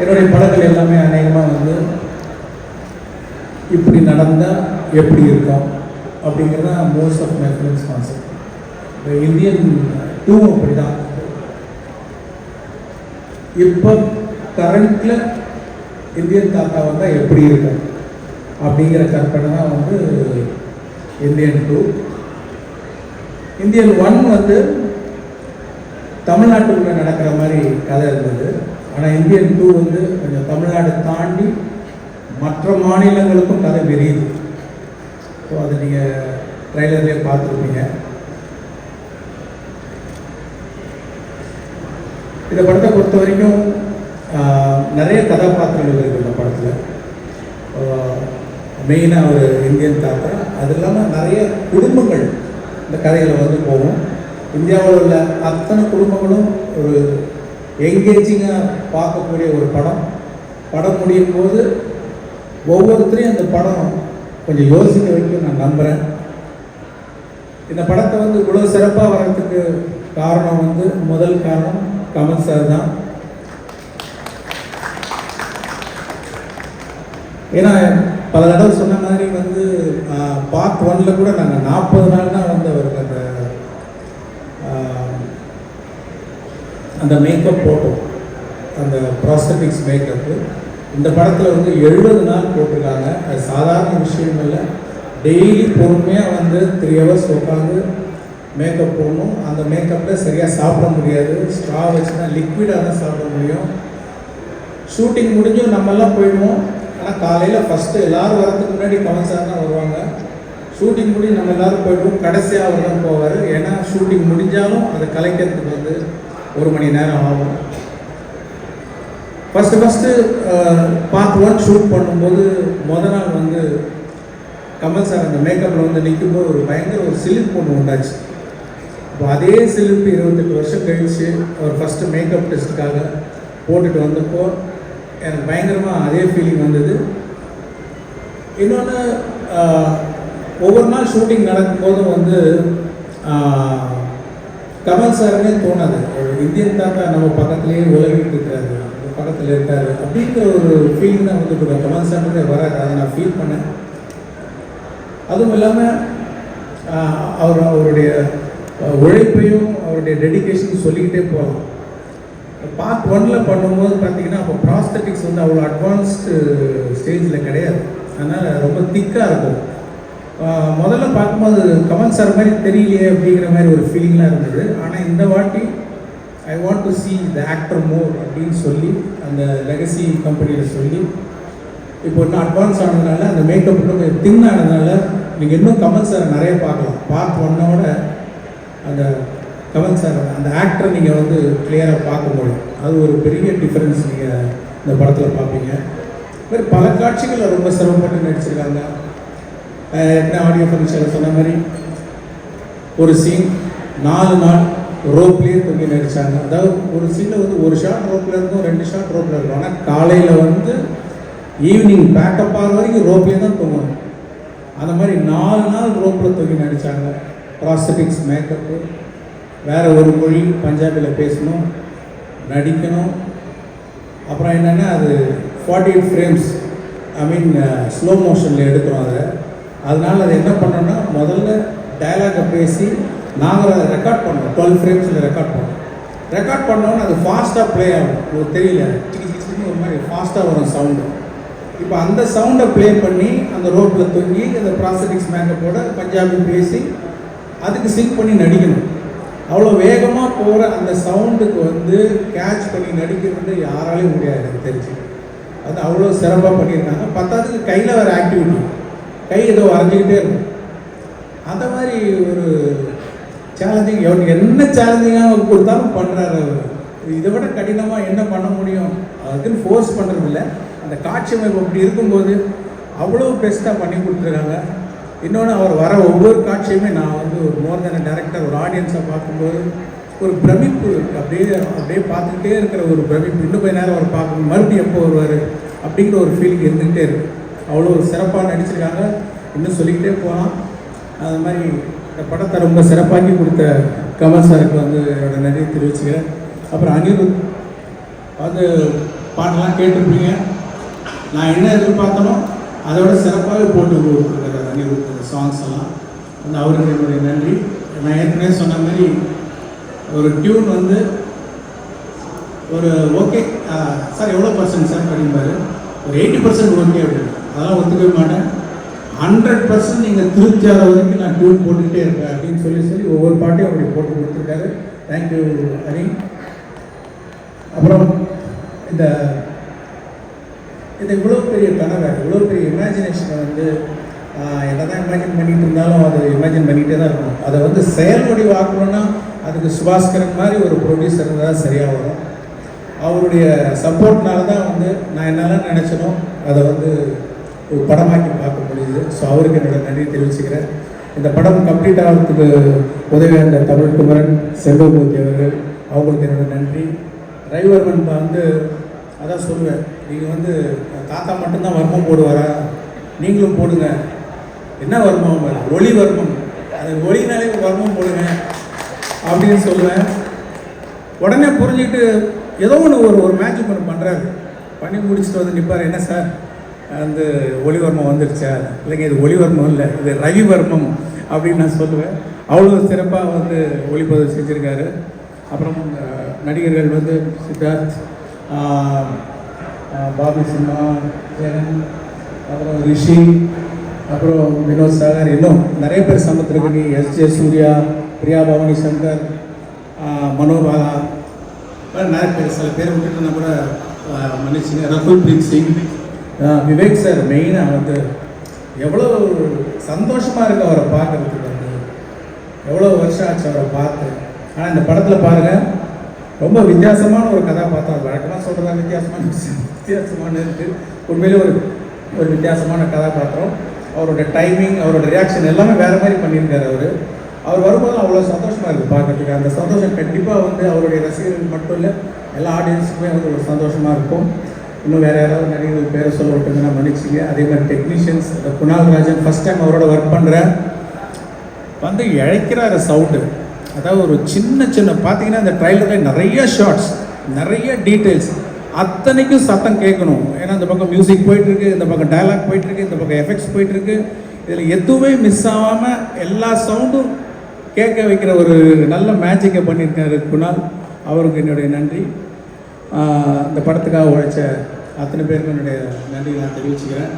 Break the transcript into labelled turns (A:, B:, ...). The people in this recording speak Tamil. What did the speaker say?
A: என்னுடைய படங்கள் எல்லாமே அநேகமாக வந்து இப்படி நடந்தால் எப்படி இருக்கும் அப்படிங்கிறது தான் most of my films concept இந்த இந்தியன் டூ அப்படி தான் இப்போ கரண்ட்டில் இந்தியன் தாத்தா வந்தால் எப்படி இருக்கும் அப்படிங்கிற கற்பனை தான் வந்து இந்தியன் டூ இந்தியன் ஒன் வந்து தமிழ்நாட்டுக்குள்ளே நடக்கிற மாதிரி கதை இருந்தது. ஆனால் இந்தியன் டூ வந்து கொஞ்சம் தமிழ்நாடு தாண்டி மற்ற மாநிலங்களுக்கும் கதை விரியுது ஸோ அதை நீங்கள் ட்ரைலர்லேயே பார்த்துருப்பீங்க. இந்த படத்தை பொறுத்த வரைக்கும் நிறைய கதாபாத்திரங்கள் இருக்குது இந்த படத்தில். மெயினாக ஒரு இந்தியன் தாத்தா. அது இல்லாமல் நிறைய குடும்பங்கள் இந்த கதையில் வந்து போகும். இந்தியாவில் உள்ள அத்தனை குடும்பங்களும் ஒரு எங்கேஜிங்காக பார்க்கக்கூடிய ஒரு படம். படம் முடியும் போது ஒவ்வொருத்தரையும் அந்த படம் கொஞ்சம் யோசிக்க வைக்கும் நான் நம்புகிறேன் இந்த படத்தை வந்து இவ்வளோ சிறப்பாக வர்றதுக்கு காரணம் வந்து முதல் காரணம் கமல் சார் தான். ஏன்னா பல தடவை சொன்ன மாதிரி வந்து பார்ட் ஒன்ல கூட நாங்கள் நாற்பது நாள் தான் வந்து அவர் அந்த ஆஹ், அந்த மேக்கப் போட்டோம் அந்த ப்ராஸ்தட்டிக்ஸ் மேக்கப்பு இந்த படத்தில் வந்து எழுபது நாள் போட்டிருக்காங்க. அது சாதாரண விஷயம் இல்லை. டெய்லி பொறுமையாக வந்து த்ரீ ஹவர்ஸ் உட்காந்து மேக்கப் போடணும். அந்த மேக்கப்பில் சரியாக சாப்பிட முடியாது. ஸ்ட்ரா வச்சுன்னா லிக்விடாக தான் சாப்பிட முடியும். ஷூட்டிங் முடிஞ்சும் நம்மெல்லாம் போயிடுவோம். ஆனால் காலையில் ஃபஸ்ட்டு எல்லோரும் வரதுக்கு முன்னாடி கமல் சார் தான் வருவாங்க. ஷூட்டிங் முடிஞ்சு நம்ம எல்லாரும் போயிடுவோம். கடைசியாக அவர் தான் போவார். ஏன்னா ஷூட்டிங் முடிஞ்சாலும் அதை கலைக்கிறதுக்கு வந்து ஒரு மணி நேரம் ஆகும். First first part one shoot பண்ணும்போது முத நாள் வந்து கமல் சார் அந்த மேக்கப்பில் வந்து நிற்கும்போது ஒரு பயங்கர ஒரு சிலிப் ஒன்று உண்டாச்சு. இப்போ அதே சிலிப் இருபத்தெட்டு வருஷம் கழிச்சு அவர் ஃபஸ்ட்டு மேக்கப் டெஸ்ட்டுக்காக போட்டுட்டு வந்தப்போ எனக்கு பயங்கரமாக அதே ஃபீலிங் வந்தது. இன்னொன்று ஒவ்வொரு நாள் ஷூட்டிங் நடக்கும்போதும் வந்து கமல் சாருனே தோணாது. இந்தியன் தாத்தா நம்ம பக்கத்துலேயே உலகிட்டு இருக்காரு நம்ம பக்கத்தில் இருக்காரு. அப்படிங்கிற ஒரு ஃபீலிங் தான் வந்து கொடுக்கும். கமல் சார்ன்றதே வராது அதை நான் ஃபீல் பண்ணேன். அதுவும் இல்லாமல் அவர் அவருடைய உழைப்பையும் அவருடைய டெடிகேஷன் சொல்லிக்கிட்டே போகலாம். பார்ட் ஒன்ல பண்ணும்போது பார்த்தீங்கன்னா அப்போ ப்ராஸ்தட்டிக்ஸ் வந்து அவ்வளோ அட்வான்ஸ்டு ஸ்டேஜில் கிடையாது. அதனால் ரொம்ப திக்காக இருக்கும். முதல்ல பார்க்கும்போது கமல் சார் மாதிரி தெரியலையே அப்படிங்கிற மாதிரி ஒரு ஃபீலிங்லாம் இருந்தது. ஆனால் இந்த வாட்டி I want to see the actor more அப்படின்னு சொல்லி அந்த லெகசி கம்பெனியில் சொல்லி இப்போ இன்னும் அட்வான்ஸ் ஆனதுனால அந்த மேக்கப் இன்னும் கொஞ்சம் தின் ஆனதுனால நீங்கள் இன்னும் கமல் சாரை நிறைய பார்க்கலாம். பார்ட் ஒன்னோட அந்த கமல் சார் அந்த ஆக்டரை நீங்கள் வந்து கிளியராக பார்க்க முடியும். அது ஒரு பெரிய டிஃப்ரென்ஸ் நீங்கள் இந்த படத்தில் பார்ப்பீங்க. இது மாதிரி பல காட்சிகளில் ரொம்ப சிரமப்பட்டு நடிச்சிருக்காங்க. என்ன ஆடியோ ஃபங்க்ஷனில் சொன்ன மாதிரி? ஒரு சீன் நாலு நாள் ரோப்லேயே தொங்கி நடிச்சாங்க. அதாவது ஒரு சீனில் வந்து ஒரு ஷாட் ரோப்பில் இருக்கும் ரெண்டு ஷாட் ரோப்பில் இருக்கும் ஆனால் காலையில் வந்து ஈவினிங் பேக்கப் ஆகிற வரைக்கும் ரோப்லேயே தான் தொங்கணும். அந்த மாதிரி நாலு நாள் ரோப்பில் தொங்கி நடித்தாங்க ப்ராஸ்தட்டிக்ஸ் மேக்கப்பு வேறு ஒரு மொழி பஞ்சாபியில் பேசணும் நடிக்கணும். அப்புறம் என்னென்னா அது forty eight frames I mean slow மோஷனில் எடுக்கிறோம் அதை அதனால அதை என்ன பண்ணோன்னா முதல்ல டயலாகை பேசி நாங்கள் அதை ரெக்கார்ட் பண்ணோம் டுவெல் ஃப்ரேம்ஸில் ரெக்கார்ட் பண்ணோம் ரெக்கார்ட் பண்ணோன்னு அது ஃபாஸ்ட்டாக ப்ளே ஆகும். உங்களுக்கு தெரியல. சிக்கி சிக்கி ஒரு மாதிரி ஃபாஸ்ட்டாக வரும் சவுண்டு இப்போ அந்த சவுண்டை ப்ளே பண்ணி அந்த ரோட்டில் தொங்கி அந்த ப்ராசட்டிக்ஸ் மேக்கப்போட பஞ்சாபி பேசி அதுக்கு சிங்க் பண்ணி நடிக்கணும். அவ்வளோ வேகமாக போகிற அந்த சவுண்டுக்கு வந்து கேட்ச் பண்ணி நடிக்கிறது யாராலையும் முடியாது எனக்கு தெரிஞ்சு. அது அவ்வளோ சிறப்பாக பண்ணியிருக்காங்க. பத்தாவதுக்கு கையில் வேறு ஆக்டிவிட்டி கை ஏதோ வரைஞ்சிக்கிட்டே இருக்கும். அந்த மாதிரி ஒரு சேலஞ்சிங் அவனுக்கு என்ன சேலஞ்சிங்காக கொடுத்தாலும் பண்ணுறாரு அவர். இதை விட கடினமாக என்ன பண்ண முடியும்? அதுக்குன்னு ஃபோர்ஸ் பண்ணுறது இல்லை. அந்த காட்சி அமைப்பு அப்படி இருக்கும்போது அவ்வளோ பெஸ்ட்டாக பண்ணி கொடுத்துருக்காங்க. இன்னொன்று அவர் வர ஒவ்வொரு காட்சியுமே நான் வந்து ஒரு மோர் தென் டேரக்டர் ஒரு ஆடியன்ஸை பார்க்கும்போது ஒரு பிரமிப்பு அப்படியே அப்படியே பார்த்துக்கிட்டே இருக்கிற ஒரு பிரமிப்பு. இன்னும் கொஞ்ச நேரம் அவர் பார்க்கணும் மறுபடியும் எப்போ வருவார் அப்படிங்கிற ஒரு ஃபீலிங் இருந்துகிட்டே இருக்குது அவ்வளோ சிறப்பாக நடிச்சிருக்காங்க. இன்னும் சொல்லிக்கிட்டே போகலாம் அது மாதிரி இந்த படத்தை ரொம்ப சிறப்பாக்கி கொடுத்த கமல் சாருக்கு வந்து என்னோட நன்றி தெரிவிச்சுக்கிறேன். அப்புறம் அனிருத் வந்து பாட்டெல்லாம் கேட்டிருப்பீங்க. நான் என்ன எதிர்பார்த்தனோ அதோட சிறப்பாகவே போட்டு கொடுத்துருக்காரு அனிருத் அந்த சாங்ஸ் எல்லாம். வந்து அவருக்கு என்னுடைய நன்றி. நான் ஏற்கனவே சொன்ன மாதிரி ஒரு டியூன் வந்து ஒரு ஓகே சார் எவ்வளோ பர்சன்ட் சார் அப்படிம்பாரு ஒரு எயிட்டி பர்சன்ட் ஓகே அப்படின்னு. அதெல்லாம் ஒத்துக்கவே மாட்டேன். ஹண்ட்ரட் பர்சன்ட் நீங்கள் திருச்சியாத வரைக்கும் நான் டியூன் போட்டுக்கிட்டே இருப்பேன் அப்படின்னு சொல்லி சொல்லி ஒவ்வொரு பாட்டையும் அப்படி போட்டு கொடுத்துருக்காரு. Thank you Hari. அப்புறம் இந்த இந்த இவ்வளோ பெரிய கனவை இவ்வளோ பெரிய இமேஜினேஷனை வந்து என்ன தான் இமேஜின் பண்ணிகிட்டு இருந்தாலும் அது இமேஜின் பண்ணிகிட்டே தான் இருக்கணும். அதை வந்து செயல் வடிவாக்கணும்னா அதுக்கு சுபாஸ்கரன் மாதிரி ஒரு ப்ரொடியூசர் இருந்தால் சரியாக வரும் அவருடைய சப்போர்ட்னால தான் வந்து நான் என்னெல்லாம் நினச்சனோ அதை வந்து ஒரு படமாக்கி பார்க்க முடியுது ஸோ அவருக்கு என்னோட நன்றி தெரிவிச்சுக்கிறேன். இந்த படம் கம்ப்ளீட் ஆகிறதுக்கு உதவியாக இருந்த தமிழ் குமரன் செல்வமூர்த்தி அவர்கள் அவங்களுக்கு என்னோட நன்றி. ரவிவர்மன் வந்து அதான் சொல்லுவேன். நீங்கள் வந்து தாத்தா மட்டும்தான் வர்மம் போடுவாரா? நீங்களும் போடுங்க. என்ன வர்மம்? ஒளி வர்மம். அது ஒளினாலே வர்மம் போடுங்க. அப்படின்னு சொல்லுவேன். உடனே புரிஞ்சுக்கிட்டு ஏதோ ஒன்று ஒரு ஒரு மேஜிக் ஒன்று பண்ணுறாரு பண்ணி முடிச்சுட்டு வந்து நிற்பார் என்ன சார்? வந்து ஒளிவர்மம் வந்துருச்சா? இல்லைங்க இது ஒளிவர்மம் இல்லை இது ரவிவர்மம் அப்படின்னு நான் சொல்லுவேன். அவ்வளோ சிறப்பாக வந்து ஒளிப்பதிவு செஞ்சுருக்காரு. அப்புறம் நடிகர்கள் வந்து சித்தார்த் பாபு பாபி சிம்மா ஜெகன் அப்புறம் ரிஷி அப்புறம் வினோத் சாகர் இன்னும் நிறைய பேர் சமத்திருக்கி எஸ் ஜே சூர்யா பிரியா பவானி சங்கர் மனோபாலா நிறைய பேர் சில பேர் விட்டுட்டு கூட மன்னிச்சுங்க ரகுல் பிரீத் சிங் விவேக் சார் மெயினாக வந்து எவ்வளோ சந்தோஷமாக இருக்கு அவரை பார்க்கறதுக்கு வந்து. எவ்வளோ வருஷம் ஆச்சு அவரை பார்த்து. ஆனால் இந்த படத்தில் பாருங்கள் ரொம்ப வித்தியாசமான ஒரு கதாபாத்திரம் வழக்கமாக சொல்கிறதா வித்தியாசமான வித்தியாசமான இருக்குது உண்மையிலே ஒரு ஒரு வித்தியாசமான கதாபாத்திரம். அவரோட டைமிங் அவரோட ரியாக்ஷன் எல்லாமே வேறு மாதிரி பண்ணியிருக்காரு அவர். அவர் வரும்போது அவ்வளோ சந்தோஷமாக இருக்குது பார்க்குறதுக்கு. அந்த சந்தோஷம் கண்டிப்பாக வந்து அவருடைய ரசிகர்கள் மட்டும் இல்லை எல்லா ஆடியன்ஸுக்குமே வந்து ஒரு சந்தோஷமாக இருக்கும். இன்னும் வேறு யாராவது நடிகர்கள் பேரை சொல்ல நான் மன்னிச்சிங்க. அதே மாதிரி technicians Kunal Rajan first time அவரோட ஒர்க் பண்ணுறேன் வந்து இழைக்கிறாரு சவுண்டு அதாவது ஒரு சின்ன சின்ன பார்த்தீங்கன்னா இந்த ட்ரைலரில் நிறைய ஷார்ட்ஸ் நிறைய டீட்டெயில்ஸ் அத்தனைக்கும் சத்தம் கேட்கணும். ஏன்னா இந்த பக்கம் மியூசிக் போயிட்டுருக்கு இந்த பக்கம் டயலாக் போயிட்டுருக்கு இந்த பக்கம் எஃபெக்ட்ஸ் போயிட்டுருக்கு. இதில் எதுவுமே மிஸ் ஆகாமல் எல்லா சவுண்டும் கேட்க வைக்கிற ஒரு நல்ல மேஜிக்கை பண்ணியிருக்காரு குணால். அவருக்கு என்னுடைய நன்றி. இந்த படத்துக்காக உழைச்ச அத்தனை பேருக்கு என்னுடைய நன்றி நான் தெரிவிச்சுக்கிறேன்.